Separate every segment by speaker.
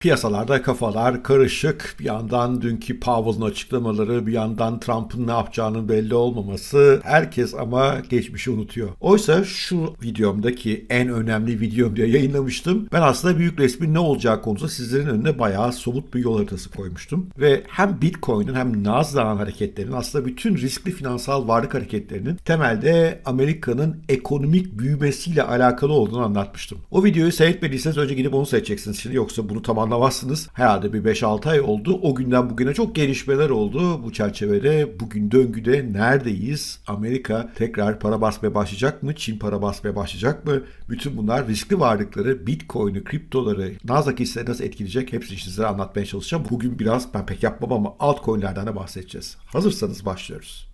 Speaker 1: Piyasalarda kafalar karışık. Bir yandan dünkü Powell'ın açıklamaları, bir yandan Trump'ın ne yapacağının belli olmaması. Herkes ama geçmişi unutuyor. Oysa şu videomdaki en önemli videom diye yayınlamıştım. Ben aslında büyük resmin ne olacağı konusunda sizlerin önüne bayağı somut bir yol haritası koymuştum. Ve hem Bitcoin'in hem Nasdaq'ın hareketlerinin aslında bütün riskli finansal varlık hareketlerinin temelde Amerika'nın ekonomik büyümesiyle alakalı olduğunu anlatmıştım. O videoyu seyretmediyseniz önce gidip onu seyredeceksiniz şimdi yoksa bunu tamamlamazsınız. Herhalde bir 5-6 ay oldu. O günden bugüne çok gelişmeler oldu. Bu çerçevede bugün döngüde neredeyiz? Amerika tekrar para basmaya başlayacak mı? Çin para basmaya başlayacak mı? Bütün bunlar riskli varlıkları, Bitcoin'i, kriptoları, Nasdaq hisseleri nasıl etkileyecek? Hepsini sizlere anlatmaya çalışacağım. Bugün biraz ben pek yapmam ama altcoin'lerden de bahsedeceğiz. Hazırsanız başlıyoruz.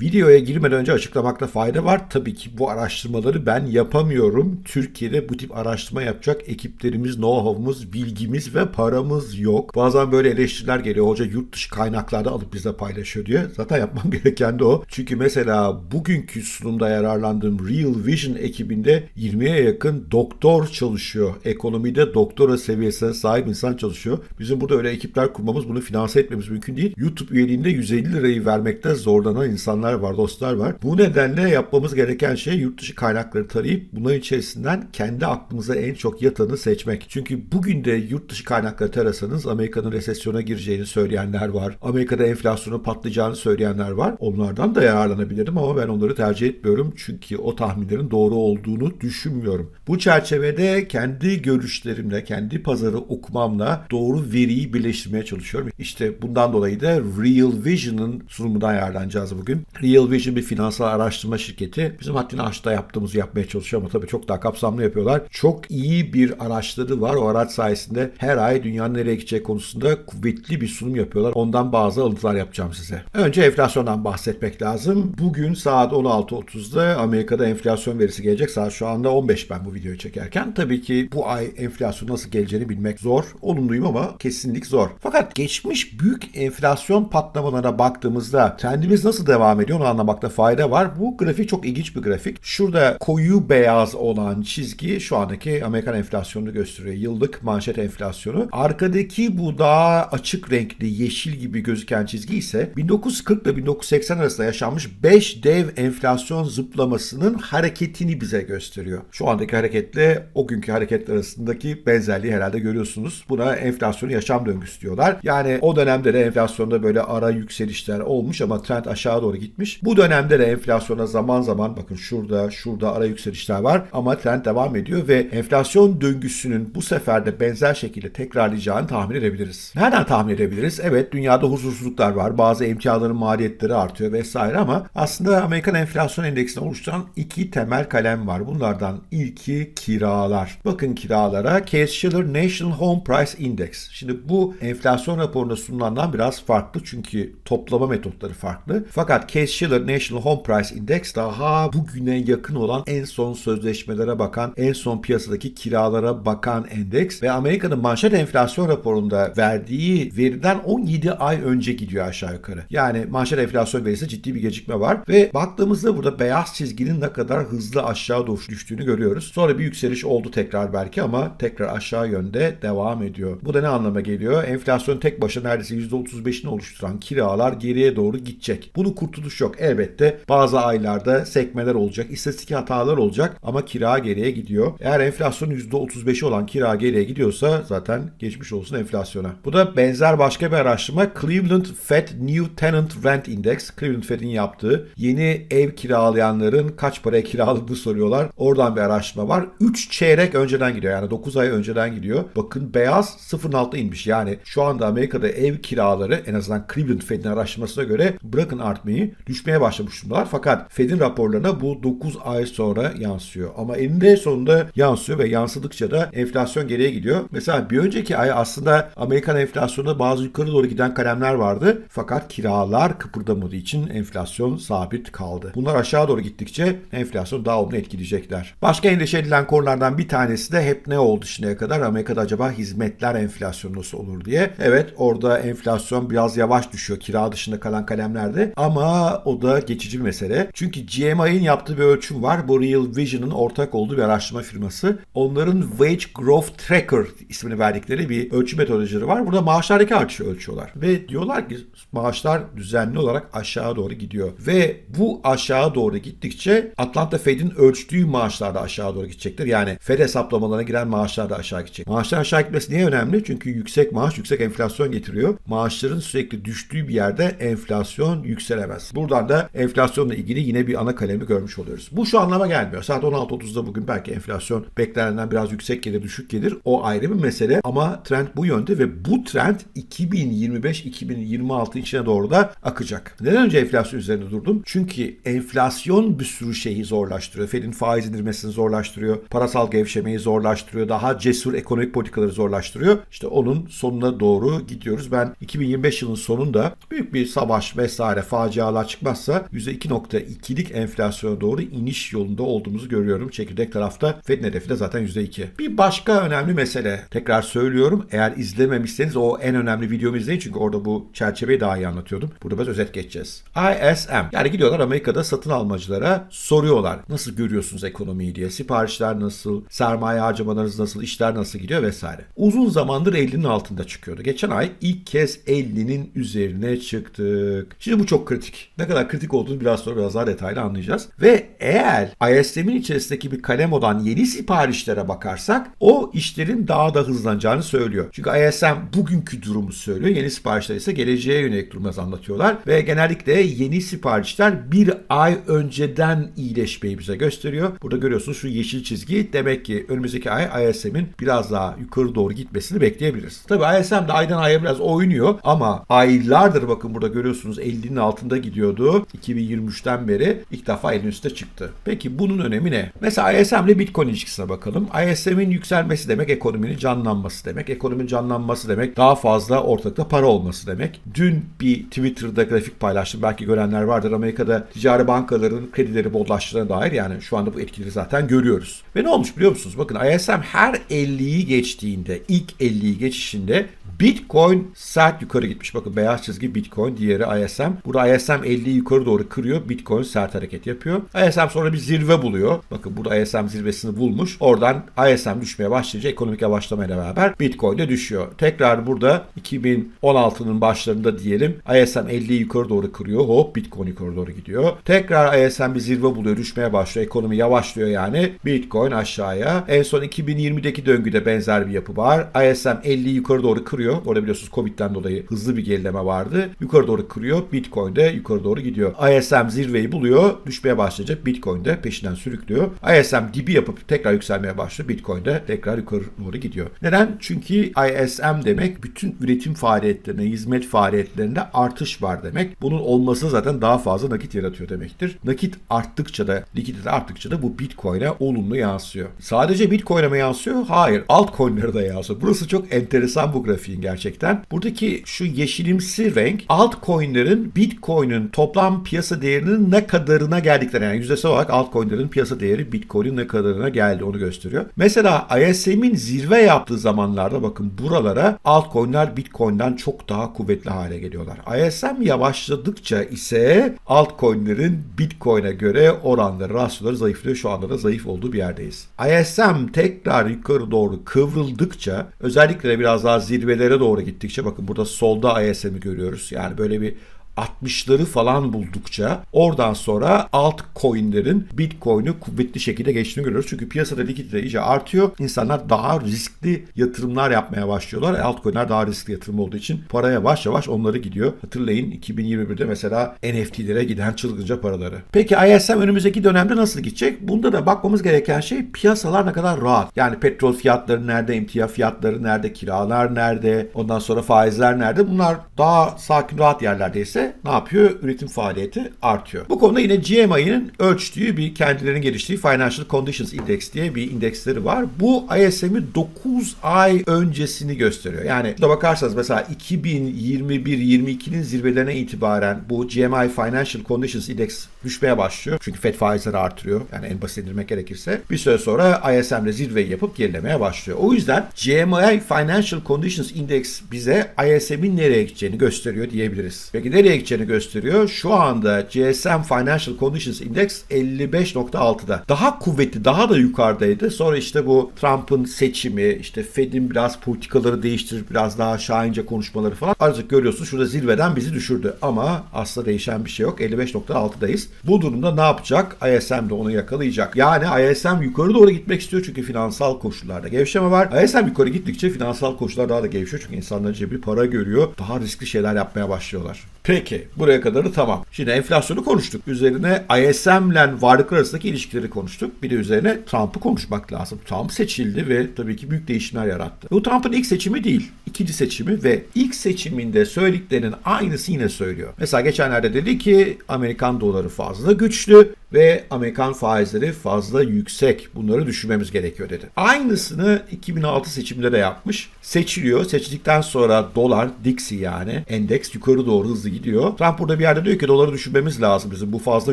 Speaker 1: Videoya girmeden önce açıklamakta fayda var. Tabii ki bu araştırmaları ben yapamıyorum. Türkiye'de bu tip araştırma yapacak ekiplerimiz, know-how'umuz, bilgimiz ve paramız yok. Bazen böyle eleştiriler geliyor. Hoca yurt dışı kaynaklarda alıp bize paylaşıyor diye. Zaten yapmam gereken de o. Çünkü mesela bugünkü sunumda yararlandığım Real Vision ekibinde 20'ye yakın doktor çalışıyor. Ekonomide doktora seviyesine sahip insan çalışıyor. Bizim burada öyle ekipler kurmamız, bunu finanse etmemiz mümkün değil. YouTube üyeliğinde 150 lirayı vermekte zorlanan insanlar var, dostlar var. Bu nedenle yapmamız gereken şey yurt dışı kaynakları tarayıp bunların içerisinden kendi aklımıza en çok yatanı seçmek. Çünkü bugün de yurt dışı kaynakları tarasanız Amerika'nın resesyona gireceğini söyleyenler var. Amerika'da enflasyonun patlayacağını söyleyenler var. Onlardan da yararlanabilirim ama ben onları tercih etmiyorum. Çünkü o tahminlerin doğru olduğunu düşünmüyorum. Bu çerçevede kendi görüşlerimle, kendi pazarı okumamla doğru veriyi birleştirmeye çalışıyorum. İşte bundan dolayı da Real Vision'ın sunumundan yararlanacağız bugün. Real Vision bir finansal araştırma şirketi. Bizim haddini aşıda yaptığımızı yapmaya çalışıyor ama tabii çok daha kapsamlı yapıyorlar. Çok iyi bir araçları var. O araç sayesinde her ay dünyanın nereye gideceği konusunda kuvvetli bir sunum yapıyorlar. Ondan bazı alıntılar yapacağım size. Önce enflasyondan bahsetmek lazım. Bugün saat 16.30'da Amerika'da enflasyon verisi gelecek. Saat şu anda 15 ben bu videoyu çekerken. Tabii ki bu ay enflasyon nasıl geleceğini bilmek zor. Olumluyum ama kesinlik zor. Fakat geçmiş büyük enflasyon patlamalarına baktığımızda trendimiz nasıl devam ediyor onu anlamakta fayda var. Bu grafik çok ilginç bir grafik. Şurada koyu beyaz olan çizgi şu andaki Amerikan enflasyonunu gösteriyor. Yıllık manşet enflasyonu. Arkadaki bu daha açık renkli yeşil gibi gözüken çizgi ise 1940 ile 1980 arasında yaşanmış 5 dev enflasyon zıplamasının hareketini bize gösteriyor. Şu andaki hareketle o günkü hareketler arasındaki benzerliği herhalde görüyorsunuz. Buna enflasyon yaşam döngüsü diyorlar. Yani o dönemde de enflasyonda böyle ara yükselişler olmuş ama trend aşağı doğru gitmiş. Bu dönemde de enflasyona zaman zaman bakın şurada şurada ara yükselişler var ama trend devam ediyor ve enflasyon döngüsünün bu sefer de benzer şekilde tekrarlayacağını tahmin edebiliriz. Nereden tahmin edebiliriz? Evet dünyada huzursuzluklar var. Bazı emtiaların maliyetleri artıyor vesaire ama aslında Amerikan enflasyon endeksini oluşturan iki temel kalem var. Bunlardan ilki kiralar. Bakın kiralara Case-Shiller National Home Price Index. Şimdi bu enflasyon raporunda sunulandan biraz farklı çünkü toplama metotları farklı. Fakat Case-Shiller National Home Price Index daha bugüne yakın olan en son sözleşmelere bakan, en son piyasadaki kiralara bakan endeks ve Amerika'nın manşet enflasyon raporunda verdiği veriden 17 ay önce gidiyor aşağı yukarı. Yani manşet enflasyon verisi ciddi bir gecikme var ve baktığımızda burada beyaz çizginin ne kadar hızlı aşağı doğru düştüğünü görüyoruz. Sonra bir yükseliş oldu tekrar belki ama tekrar aşağı yönde devam ediyor. Bu da ne anlama geliyor? Enflasyon tek başına neredeyse %35'ini oluşturan kiralar geriye doğru gidecek. Bunu kurtuluş yok. Elbette bazı aylarda sekmeler olacak, istatistik hatalar olacak ama kira geriye gidiyor. Eğer enflasyon %35'i olan kira geriye gidiyorsa zaten geçmiş olsun enflasyona. Bu da benzer başka bir araştırma Cleveland Fed New Tenant Rent Index. Cleveland Fed'in yaptığı yeni ev kiralayanların kaç paraya kiraladığını soruyorlar. Oradan bir araştırma var. 3 çeyrek önceden gidiyor. Yani 9 ay önceden gidiyor. Bakın beyaz 0'ın altına inmiş. Yani şu anda Amerika'da ev kiraları en azından Cleveland Fed'in araştırmasına göre bırakın artmayı düşmeye başlamış durumdalar. Fakat Fed'in raporlarına bu 9 ay sonra yansıyor. Ama eninde sonunda yansıyor ve yansıdıkça da enflasyon geriye gidiyor. Mesela bir önceki ay aslında Amerikan enflasyonunda bazı yukarı doğru giden kalemler vardı. Fakat kiralar kıpırdamadığı için enflasyon sabit kaldı. Bunlar aşağı doğru gittikçe enflasyon daha olumlu etkileyecekler. Başka endişe edilen konulardan bir tanesi de hep ne oldu şimdiye kadar? Amerika'da acaba hizmetler enflasyonu nasıl olur diye. Evet orada enflasyon biraz yavaş düşüyor kira dışında kalan kalemlerde ama o da geçici bir mesele. Çünkü GMI'nin yaptığı bir ölçüm var. Bu Real Vision'ın ortak olduğu bir araştırma firması. Onların Wage Growth Tracker ismini verdikleri bir ölçüm metodolojileri var. Burada maaşlardaki artışı ölçüyorlar. Ve diyorlar ki maaşlar düzenli olarak aşağı doğru gidiyor. Ve bu aşağı doğru gittikçe Atlanta Fed'in ölçtüğü maaşlar da aşağı doğru gidecektir. Yani Fed hesaplamalarına giren maaşlar da aşağı gidecek. Maaşlar aşağı gitmesi niye önemli? Çünkü yüksek maaş yüksek enflasyon getiriyor. Maaşların sürekli düştüğü bir yerde enflasyon yükselemez. Buradan da enflasyonla ilgili yine bir ana kalemi görmüş oluyoruz. Bu şu anlama gelmiyor. Saat 16.30'da bugün belki enflasyon beklenenden biraz yüksek gelir, düşük gelir. O ayrı bir mesele ama trend bu yönde ve bu trend 2025-2026 içine doğru da akacak. Neden önce enflasyon üzerinde durdum? Çünkü enflasyon bir sürü şeyi zorlaştırıyor. Fed'in faiz indirmesini zorlaştırıyor. Parasal gevşemeyi zorlaştırıyor. Daha cesur ekonomik politikaları zorlaştırıyor. İşte onun sonuna doğru gidiyoruz. Ben 2025 yılının sonunda büyük bir savaş vesaire facialar çıkmazsa %2.2'lik enflasyona doğru iniş yolunda olduğumuzu görüyorum. Çekirdek tarafta Fed'in hedefi de zaten %2. Bir başka önemli mesele. Tekrar söylüyorum. Eğer izlememişseniz o en önemli videomu izleyin. Çünkü orada bu çerçeveyi daha iyi anlatıyordum. Burada biraz özet geçeceğiz. ISM. Yani gidiyorlar Amerika'da satın almacılara soruyorlar. Nasıl görüyorsunuz ekonomiyi diye. Siparişler nasıl? Sermaye harcamalarınız nasıl? işler nasıl gidiyor vesaire. Uzun zamandır 50'nin altında çıkıyordu. Geçen ay ilk kez 50'nin üzerine çıktık. Şimdi bu çok kritik. Ne kadar kritik olduğunu biraz sonra biraz daha detaylı anlayacağız. Ve eğer ISM'in içerisindeki bir kalem olan yeni siparişlere bakarsak o işlerin daha da hızlanacağını söylüyor. Çünkü ISM bugünkü durumu söylüyor. Yeni siparişler ise geleceğe yönelik durumları anlatıyorlar. Ve genellikle yeni siparişler bir ay önceden iyileşmeyi bize gösteriyor. Burada görüyorsunuz şu yeşil çizgi. Demek ki önümüzdeki ay ISM'in biraz daha yukarı doğru gitmesini bekleyebiliriz. Tabii ISM de aydan aya biraz oynuyor ama aylardır bakın burada görüyorsunuz 50'nin altında gidiyordu. 2023'ten beri ilk defa 50'nin üstüne çıktı. Peki bunun önemi ne? Mesela ISM ile Bitcoin ilişkisine bakalım. ISM'in yükselmesi demek ekonominin canlanması demek. Ekonominin canlanması demek daha fazla ortalıkta para olması demek. Dün bir Twitter'da grafik paylaştım. Belki görenler vardır. Amerika'da ticari bankaların kredileri bollaştığına dair yani şu anda bu etkileri zaten görüyoruz. Ve ne olmuş biliyor musunuz? Bakın ISM her 50'yi geçtiğinde, ilk 50'yi geçişinde Bitcoin sert yukarı gitmiş. Bakın beyaz çizgi Bitcoin, diğeri ISM. Burada ISM 50'yi yukarı doğru kırıyor. Bitcoin sert hareket yapıyor. ISM sonra bir zirve buluyor. Bakın burada ISM zirvesini bulmuş. Oradan ISM düşmeye başlayınca ekonomik yavaşlamayla beraber Bitcoin de düşüyor. Tekrar burada 2016'nın başlarında diyelim ISM 50'yi yukarı doğru kırıyor. Hop Bitcoin yukarı doğru gidiyor. Tekrar ISM bir zirve buluyor. Düşmeye başlıyor. Ekonomi yavaşlıyor yani. Bitcoin aşağıya. En son 2020'deki döngüde benzer bir yapı var. ISM 50'yi yukarı doğru kırıyor. Orada biliyorsunuz Covid'den dolayı hızlı bir gerileme vardı. Yukarı doğru kırıyor. Bitcoin de yukarı doğru gidiyor. ISM zirveyi buluyor. Düşmeye başlayacak. Bitcoin de peşinden sürüklüyor. ISM dibi yapıp tekrar yükselmeye başlıyor. Bitcoin de tekrar yukarı doğru gidiyor. Neden? Çünkü ISM demek bütün üretim faaliyetlerine, hizmet faaliyetlerinde artış var demek. Bunun olması zaten daha fazla nakit yaratıyor demektir. Nakit arttıkça da, likidite arttıkça da bu Bitcoin'e olumlu yansıyor. Sadece Bitcoin'e mi yansıyor? Hayır. Altcoin'lere de yansıyor. Burası çok enteresan bu grafiğin gerçekten. Buradaki şu yeşilimsi renk altcoin'lerin Bitcoin'in toplam piyasa değerinin ne kadarına geldikleri yani yüzdesel olarak altcoin'lerin piyasa değeri Bitcoin'in ne kadarına geldi onu gösteriyor. Mesela ISM'in zirve yaptığı zamanlarda bakın buralara altcoin'ler Bitcoin'den çok daha kuvvetli hale geliyorlar. ISM yavaşladıkça ise altcoin'lerin Bitcoin'e göre oranları, rasyoları zayıflıyor. Şu anda da zayıf olduğu bir yerdeyiz. ISM tekrar yukarı doğru kıvrıldıkça özellikle de biraz daha zirvelere doğru gittikçe bakın burada solda ISM'i görüyoruz. Yani böyle bir 60'ları falan buldukça oradan sonra altcoin'lerin Bitcoin'i kuvvetli şekilde geçtiğini görüyoruz. Çünkü piyasada likidite iyice artıyor. İnsanlar daha riskli yatırımlar yapmaya başlıyorlar. E, altcoin'ler daha riskli yatırım olduğu için para yavaş yavaş onları gidiyor. Hatırlayın 2021'de mesela NFT'lere giden çılgınca paraları. Peki ISM önümüzdeki dönemde nasıl gidecek? Bunda da bakmamız gereken şey piyasalar ne kadar rahat. Yani petrol fiyatları nerede, emtia fiyatları nerede, kiralar nerede, ondan sonra faizler nerede? Bunlar daha sakin rahat yerlerdeyse ne yapıyor? Üretim faaliyeti artıyor. Bu konuda yine GMI'nin ölçtüğü bir kendilerinin geliştirdiği Financial Conditions Index diye bir indeksleri var. Bu ISM'i 9 ay öncesini gösteriyor. Yani şurada bakarsanız mesela 2021-22'nin zirvelerine itibaren bu GMI Financial Conditions Index düşmeye başlıyor. Çünkü FED faizleri artırıyor. Yani en basit indirmek gerekirse. Bir süre sonra ISM'de zirveyi yapıp gerilemeye başlıyor. O yüzden GMI Financial Conditions Index bize ISM'in nereye gideceğini gösteriyor diyebiliriz. Peki nereye gideceğini gösteriyor? Şu anda GSM Financial Conditions Index 55.6'da. Daha kuvvetli, daha da yukarıdaydı. Sonra işte bu Trump'ın seçimi, işte Fed'in biraz politikaları değiştirip biraz daha şahince konuşmaları falan. Artık görüyorsunuz şurada zirveden bizi düşürdü. Ama aslında değişen bir şey yok. 55.6'dayız. Bu durumda ne yapacak? ISM de onu yakalayacak. Yani ISM yukarı doğru gitmek istiyor çünkü finansal koşullarda gevşeme var. ISM yukarı gittikçe finansal koşullar daha da gevşiyor çünkü insanlar cebi para görüyor. Daha riskli şeyler yapmaya başlıyorlar. Peki buraya kadarı tamam. Şimdi enflasyonu konuştuk. Üzerine ISM ile varlıklar arasındaki ilişkileri konuştuk. Bir de üzerine Trump'ı konuşmak lazım. Trump seçildi ve tabii ki büyük değişimler yarattı. Bu Trump'ın ilk seçimi değil. ikinci seçimi ve ilk seçiminde söylediklerinin aynısı yine söylüyor. Mesela geçenlerde dedi ki Amerikan doları fazla güçlü ve Amerikan faizleri fazla yüksek. Bunları düşünmemiz gerekiyor dedi. Aynısını 2006 seçiminde de yapmış. Seçiliyor. Seçildikten sonra dolar, Dixie yani endeks yukarı doğru hızlı gidiyor. Trump burada bir yerde diyor ki doları düşünmemiz lazım bizim bu fazla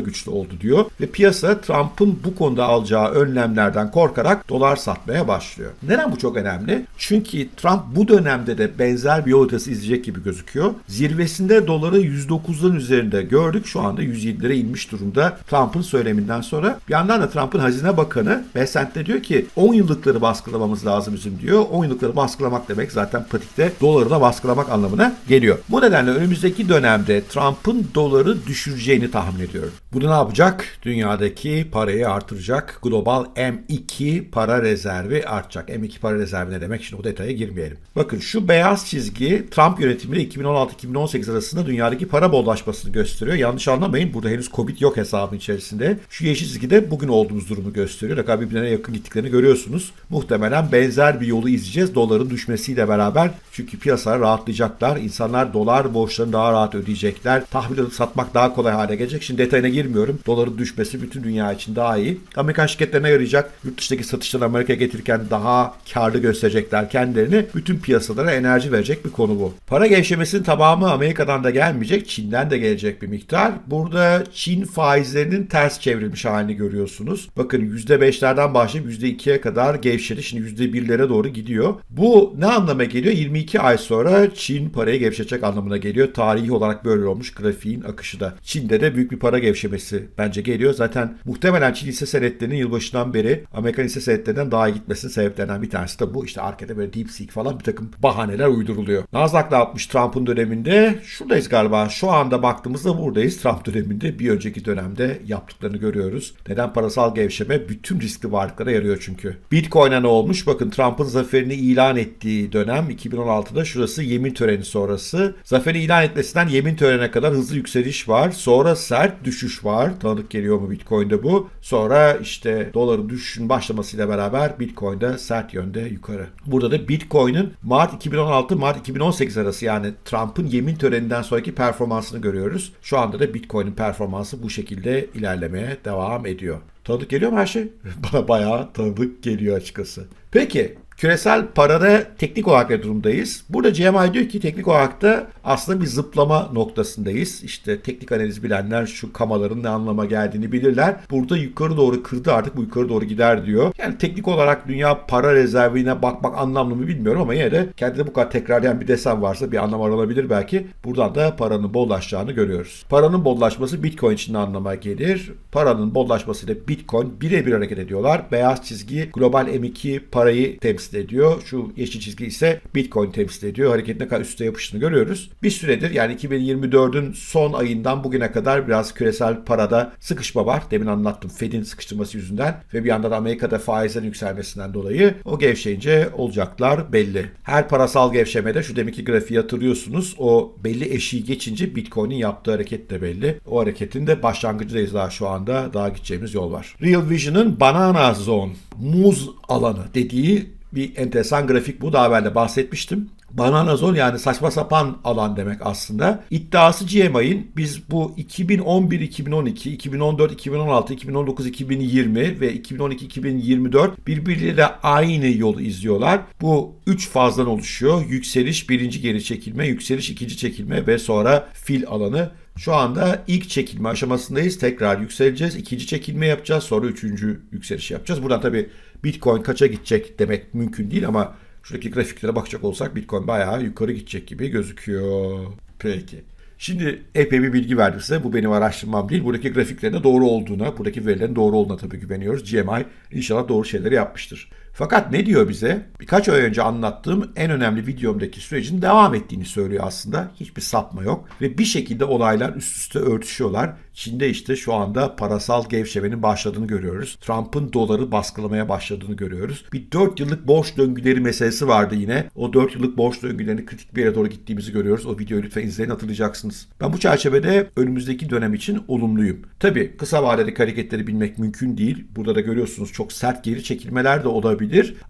Speaker 1: güçlü oldu diyor. Ve piyasa Trump'ın bu konuda alacağı önlemlerden korkarak dolar satmaya başlıyor. Neden bu çok önemli? Çünkü Trump bu dönemde de benzer bir yol izleyecek gibi gözüküyor. Zirvesinde doları 109'ların üzerinde gördük. Şu anda 107'lere inmiş durumda. Trump'ın söyleminden sonra. Bir yandan da Trump'ın Hazine Bakanı Besant'te diyor ki 10 yıllıkları baskılamamız lazım bizim diyor. 10 yıllıkları baskılamak demek zaten pratikte doları da baskılamak anlamına geliyor. Bu nedenle önümüzdeki dönemde Trump'ın doları düşüreceğini tahmin ediyorum. Bu da ne yapacak? Dünyadaki parayı artıracak. Global M2 para rezervi artacak. M2 para rezervi ne demek? Şimdi o detaya girmeyelim. Bakın şu beyaz çizgi Trump yönetimiyle 2016-2018 arasında dünyadaki para bollaşmasını gösteriyor. Yanlış anlamayın. Burada henüz Covid yok hesabın içerisinde. Şu yeşil çizgi de bugün olduğumuz durumu gösteriyor. Rakam birbirine yakın gittiklerini görüyorsunuz. Muhtemelen benzer bir yolu izleyeceğiz. Doların düşmesiyle beraber. Çünkü piyasalar rahatlayacaklar. İnsanlar dolar borçlarını daha rahat ödeyecekler. Tahvil alıp satmak daha kolay hale gelecek. Şimdi detayına girmiyorum. Doların düşmesi bütün dünya için daha iyi. Amerikan şirketlerine yarayacak. Yurt dışındaki satışları Amerika'ya getirirken daha karlı gösterecekler kendilerini. Bütün piyasalara enerji verecek bir konu bu. Para gevşemesinin tamamı Amerika'dan da gelmeyecek. Çin'den de gelecek bir miktar. Burada Çin faizlerinin ters çevrilmiş halini görüyorsunuz. Bakın %5'lerden başlayıp %2'ye kadar gevşedi. Şimdi %1'lere doğru gidiyor. Bu ne anlama geliyor? 22 ay sonra Çin parayı gevşetecek anlamına geliyor. Tarihi olarak böyle olmuş grafiğin akışı da. Çin'de de büyük bir para gevşemesi bence geliyor. Zaten muhtemelen Çin hisse senetlerinin yılbaşından beri Amerikan hisse senetlerinden daha gitmesinin sebeplerinden bir tanesi de bu. İşte arkada böyle DeepSeek falan bir takım bahaneler uyduruluyor. Nasdaq ne yapmış Trump'ın döneminde? Şuradayız galiba. Şu anda baktığımızda buradayız. Trump döneminde bir önceki dönemde yaptıklarını görüyoruz. Neden parasal gevşeme? Bütün riskli varlıklara yarıyor çünkü. Bitcoin'e ne olmuş? Bakın Trump'ın zaferini ilan ettiği dönem 2016'da şurası yemin töreni sonrası. Zaferi ilan etmesinden yemin törenine kadar hızlı yükseliş var. Sonra sert düşüş var. Tanıdık geliyor mu Bitcoin'de bu? Sonra işte doların düşüşün başlamasıyla beraber Bitcoin'de sert yönde yukarı. Burada da Bitcoin'in Mart 2016 Mart 2018 arası yani Trump'ın yemin töreninden sonraki performansını görüyoruz. Şu anda da Bitcoin'in performansı bu şekilde ilerlemeye devam ediyor. Tanıdık geliyor mu her şey? Bana bayağı tanıdık geliyor açıkçası. Peki Küresel parada teknik olarak ne durumdayız? Burada GMI diyor ki teknik olarak da aslında bir zıplama noktasındayız. İşte teknik analiz bilenler şu kamaların ne anlama geldiğini bilirler. Burada yukarı doğru kırdı artık bu yukarı doğru gider diyor. Yani teknik olarak dünya para rezervine bakmak anlamlı mı bilmiyorum ama yine de kendine bu kadar tekrarlayan bir desen varsa bir anlam aranabilir belki. Buradan da paranın bollaşacağını görüyoruz. Paranın bollaşması Bitcoin için de anlama gelir. Paranın bollaşmasıyla Bitcoin birebir hareket ediyorlar. Beyaz çizgi global M2 parayı temsil ediyor. Şu yeşil çizgi ise Bitcoin temsil ediyor. Hareketin ne kadar üstte yapıştığını görüyoruz. Bir süredir yani 2024'ün son ayından bugüne kadar biraz küresel parada sıkışma var. Demin anlattım Fed'in sıkıştırması yüzünden ve bir yandan da Amerika'da faizlerin yükselmesinden dolayı o gevşeyince olacaklar belli. Her parasal gevşemede şu deminki grafiği hatırlıyorsunuz. O belli eşiği geçince Bitcoin'in yaptığı hareket de belli. O hareketin de başlangıcındayız daha şu anda. Daha gideceğimiz yol var. Real Vision'ın Banana Zone, muz alanı dediği bir enteresan grafik bu. Daha evvel bahsetmiştim. Banana zone yani saçma sapan alan demek aslında. İddiası GMI'nin biz bu 2011, 2012, 2014, 2016, 2019, 2020 ve 2012, 2024 birbirleriyle aynı yolu izliyorlar. Bu üç fazdan oluşuyor. Yükseliş, birinci geri çekilme, yükseliş, ikinci çekilme ve sonra fil alanı Şu anda ilk çekilme aşamasındayız. Tekrar yükseleceğiz. İkinci çekilme yapacağız. Sonra üçüncü yükseliş yapacağız. Buradan tabii Bitcoin kaça gidecek demek mümkün değil ama şuradaki grafiklere bakacak olsak Bitcoin bayağı yukarı gidecek gibi gözüküyor. Peki. Şimdi epey bir bilgi verdim size. Bu benim araştırmam değil. Buradaki grafiklerin de doğru olduğuna, buradaki verilerin doğru olduğuna tabii güveniyoruz. GMI inşallah doğru şeyleri yapmıştır. Fakat ne diyor bize? Birkaç ay önce anlattığım en önemli videomdaki sürecin devam ettiğini söylüyor aslında. Hiçbir sapma yok. Ve bir şekilde olaylar üst üste örtüşüyorlar. Çin'de işte şu anda parasal gevşemenin başladığını görüyoruz. Trump'ın doları baskılamaya başladığını görüyoruz. Bir 4 yıllık borç döngüleri meselesi vardı yine. O 4 yıllık borç döngülerini kritik bir yere doğru gittiğimizi görüyoruz. O videoyu lütfen izleyin hatırlayacaksınız. Ben bu çerçevede önümüzdeki dönem için olumluyum. Tabii kısa vadeli hareketleri bilmek mümkün değil. Burada da görüyorsunuz çok sert geri çekilmeler de olabilir.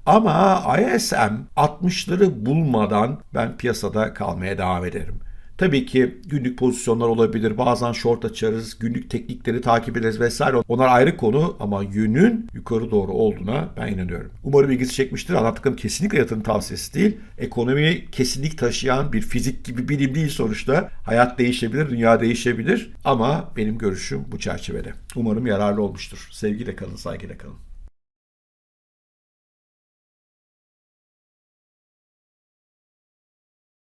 Speaker 1: Ama ISM 60'ları bulmadan ben piyasada kalmaya devam ederim. Tabii ki günlük pozisyonlar olabilir. Bazen short açarız, günlük teknikleri takip ederiz vesaire. Onlar ayrı konu ama yönün yukarı doğru olduğuna ben inanıyorum. Umarım ilgisi çekmiştir. Anlattıklarım kesinlikle yatırım tavsiyesi değil. Ekonomiyi kesinlik taşıyan bir fizik gibi bilim değil sonuçta. Hayat değişebilir, dünya değişebilir ama benim görüşüm bu çerçevede. Umarım yararlı olmuştur. Sevgiyle kalın, saygıyla kalın.